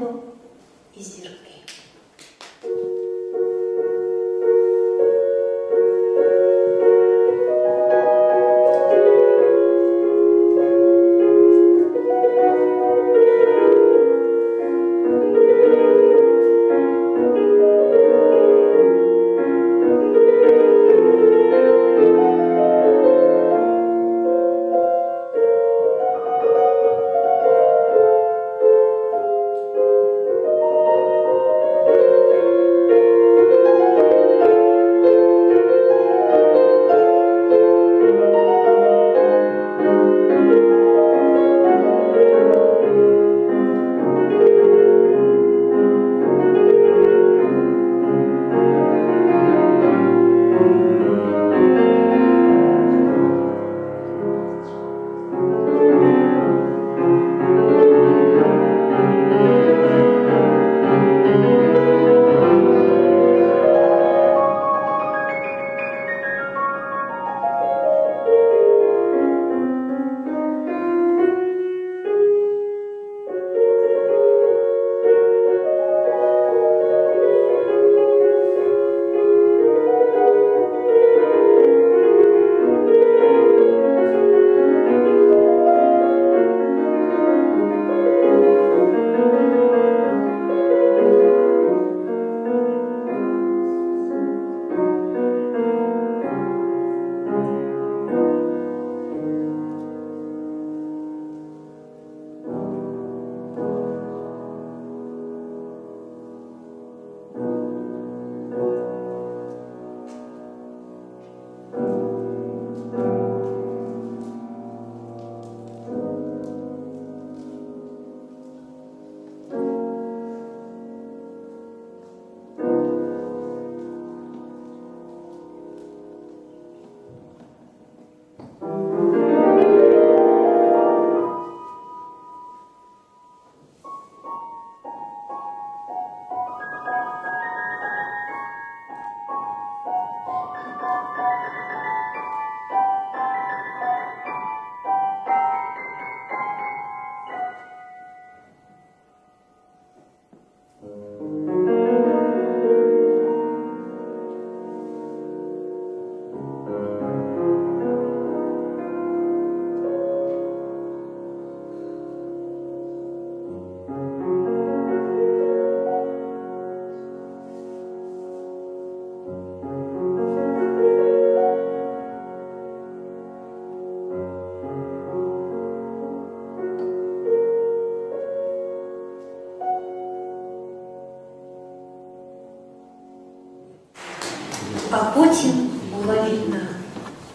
небо і зірки. А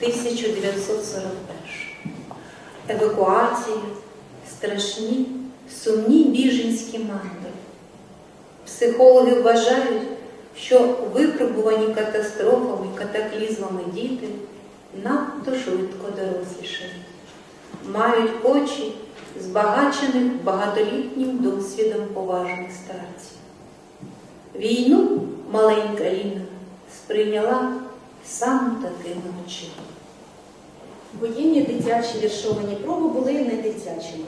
1941. Евакуація, страшні, сумні біженські мандри. Психологи вважають, що випробувані катастрофами, катаклізмами діти надто швидко дорослішають, мають очі збагачених багатолітнім досвідом поважних старців. Війну маленька Ліна сприйняла саме такими очима. Воєнні дитячі віршовані проби були не дитячими.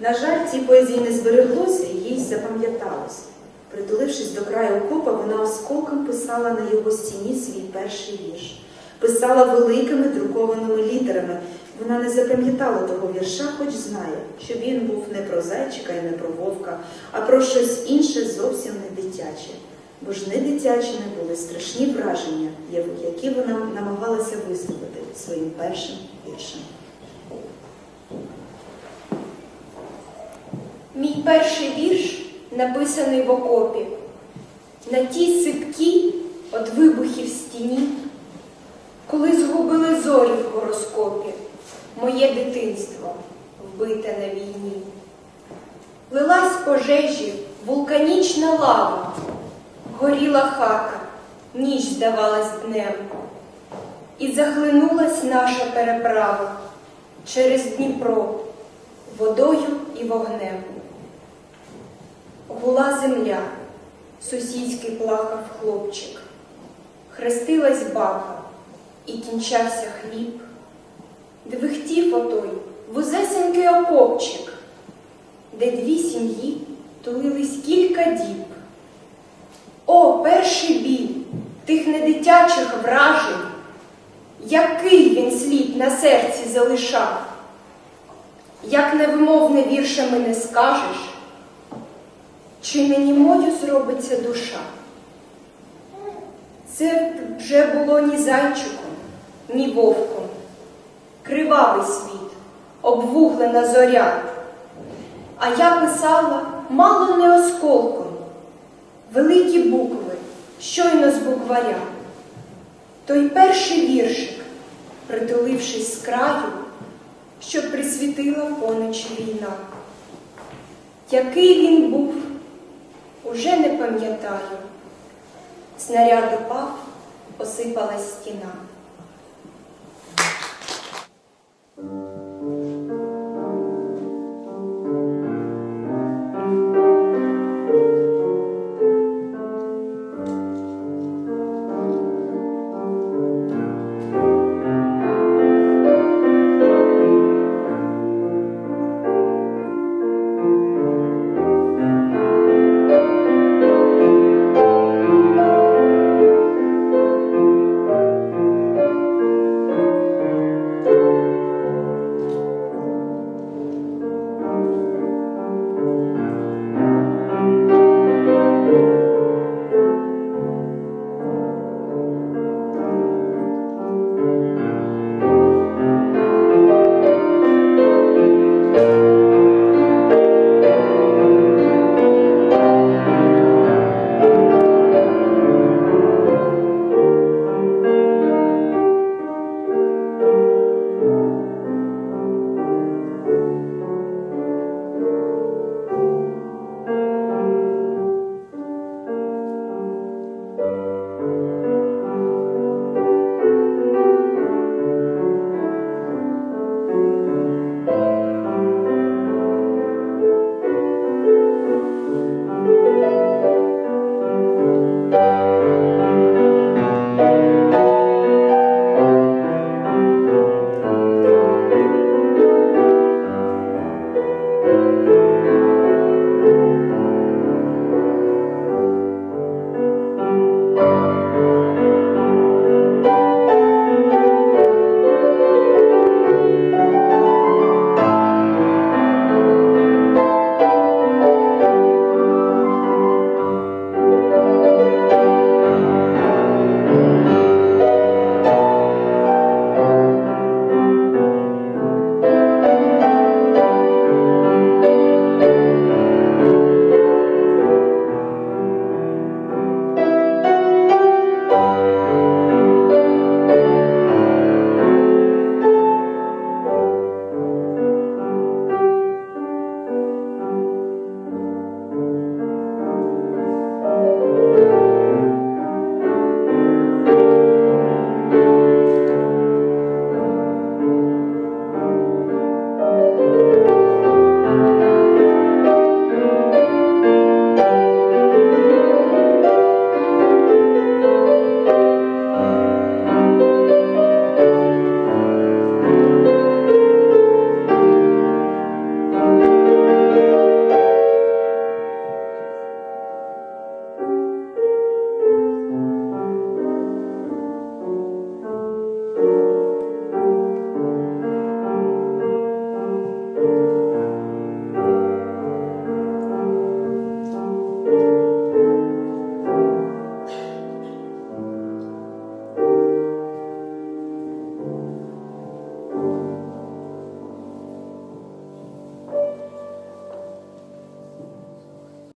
На жаль, ці поезії не збереглося і їй запам'яталось. Притулившись до краю окопа, вона осколком писала на його стіні свій перший вірш. Писала великими друкованими літерами. Вона не запам'ятала того вірша, хоч знає, що він був не про зайчика і не про вовка, а про щось інше зовсім не дитяче. Бо ж не дитячими були страшні враження, які вона намагалася висловити своїм першим віршем. Мій перший вірш написаний в окопі. На тій сипкій от вибухів стіні, коли згубили зорі в гороскопі, моє дитинство вбите на війні. Лилась пожежі вулканічна лава, горіла хата, ніч здавалась днем, і захлинулась наша переправа через Дніпро водою і вогнем. Гула земля, сусідський плакав хлопчик, хрестилась баба і кінчався хліб. Двихтів отой вузесенький окопчик, де дві сім'ї тулились кілька діб. О, перший біль тих недитячих вражень, який він слід на серці залишав, як невимовне віршами не скажеш, чи не німою зробиться душа. Це вже було ні зайчиком, ні вовком, кривавий світ, обвуглена зоря. А я писала мало не осколком, великі букви, щойно з букваря. Той перший віршик, притулившись з краю, що присвітила поночі війна. Який він був, уже не пам'ятаю. Снаряд упав, осипалась стіна.